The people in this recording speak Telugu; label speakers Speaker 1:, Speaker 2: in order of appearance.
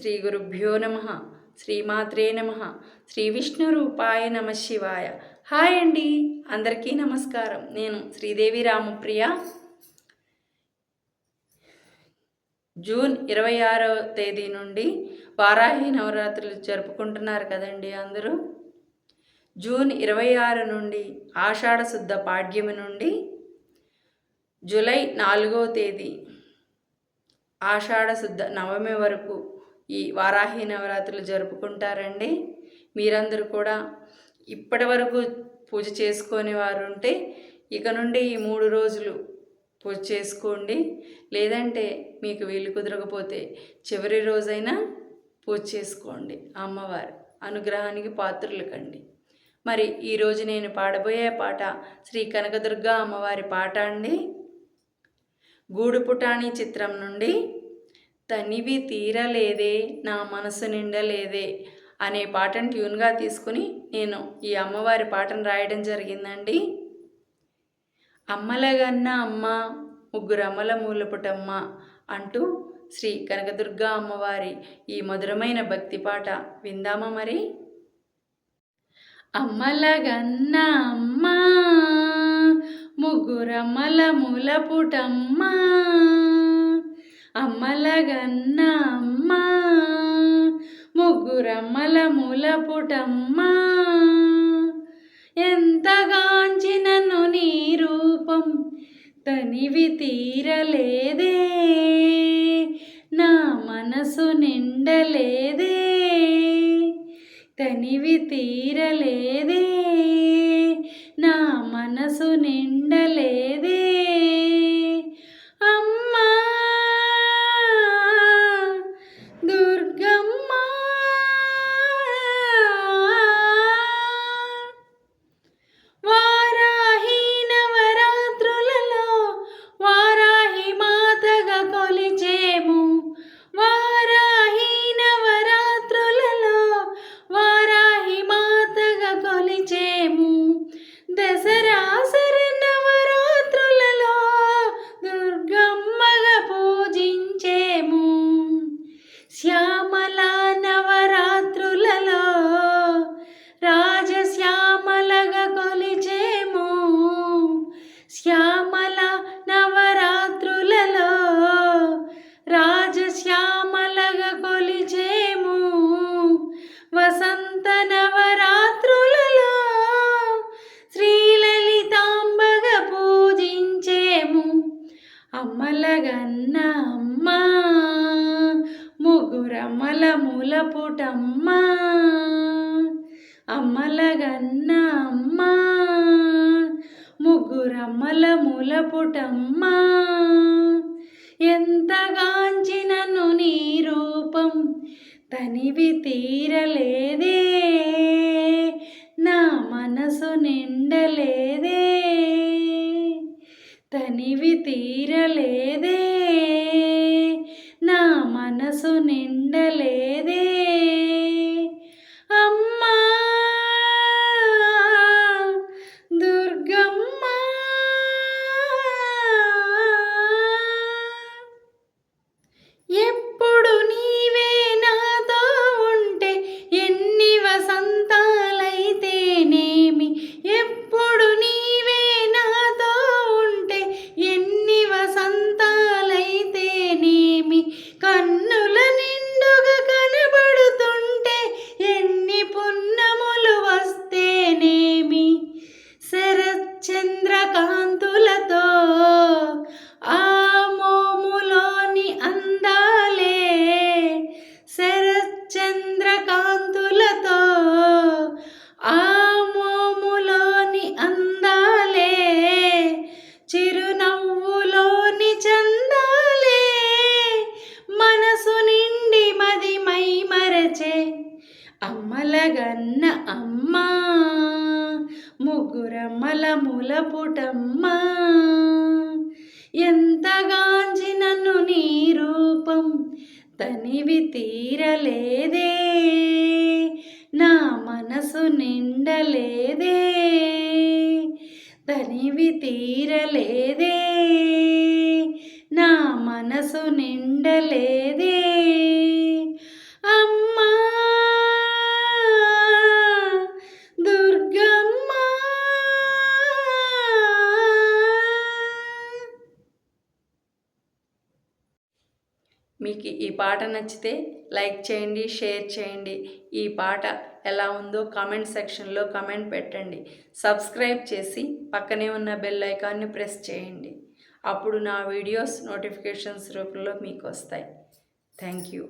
Speaker 1: శ్రీ గురుభ్యో నమ. శ్రీమాత్రే నమ. శ్రీ విష్ణు రూపాయ నమ శివాయ. హాయ్ అండి. అందరికీ నమస్కారం. నేను శ్రీదేవి రామప్రియ. జూన్ ఇరవై ఆరవ తేదీ నుండి వారాహి నవరాత్రులు జరుపుకుంటున్నారు కదండి అందరూ. జూన్ ఇరవై ఆరు నుండి ఆషాఢ శుద్ధ పాడ్యమి నుండి జూలై నాలుగో తేదీ ఆషాఢ శుద్ధ నవమి వరకు ఈ వారాహి నవరాత్రులు జరుపుకుంటారండి. మీరందరూ కూడా ఇప్పటి వరకు పూజ చేసుకొని వారు ఉంటే ఇక నుండి ఈ మూడు రోజులు పూజ చేసుకోండి. లేదంటే మీకు వీలు కుదరకపోతే చివరి రోజైనా పూజ చేసుకోండి అమ్మవారు. అనుగ్రహానికి పాత్రలు కండి మరి ఈరోజు నేను పాడబోయే పాట శ్రీ కనకదుర్గ అమ్మవారి పాట అండి. గూడు పుటాణి చిత్రం నుండి తనివి తీరలేదే నా మనసు నిండలేదే అనే పాటను ట్యూన్గా తీసుకుని నేను ఈ అమ్మవారి పాటను రాయడం జరిగిందండి. అమ్మలగన్న అమ్మ ముగ్గురు అమ్మల మూలపుటమ్మ అంటూ శ్రీ కనకదుర్గ అమ్మవారి ఈ మధురమైన భక్తి పాట విందామా మరి? అమ్మలగన్న అమ్మ ముగ్గురమ్మల మూలపుటమ్మ అమ్మలగన్న అమ్మ. ముగ్గురమ్మల మూలపుటమ్మ ఎంతగాంచినను నీ రూపం తనివి తీరలేదే. నా మనసు నిండలేదే. తనివి తీరలేదే. నా మనసు నిండలేదే. అమ్మలగన్న అమ్మ ముగ్గురమ్మల మూలపుటమ్మ అమ్మలగన్న అమ్మ ముగ్గురమ్మల మూలపుటమ్మ ఎంతగాంచినను నీ రూపం తనివి తీరలేదే నా మనసు నిండలేదే. తనివి తీరలేదే నా మనసు నిండలేదే. అమ్మలగన్న అమ్మ ముగ్గురమ్మల ములపుటమ్మ ఎంతగాంచినను నీ రూపం తనివి తీరలేదే నా మనసు నిండలేదే తనివి తీరలేదే నా మనసు నిండలేదే. మీకు ఈ పాట నచ్చితే లైక్ చేయండి షేర్ చేయండి. ఈ పాట ఎలా ఉందో కామెంట్ సెక్షన్లో కామెంట్ పెట్టండి. సబ్స్క్రైబ్ చేసి పక్కనే ఉన్న బెల్ ఐకాన్ని ప్రెస్ చేయండి. అప్పుడు నా వీడియోస్ నోటిఫికేషన్స్ రూపంలో మీకు వస్తాయి. Thank you.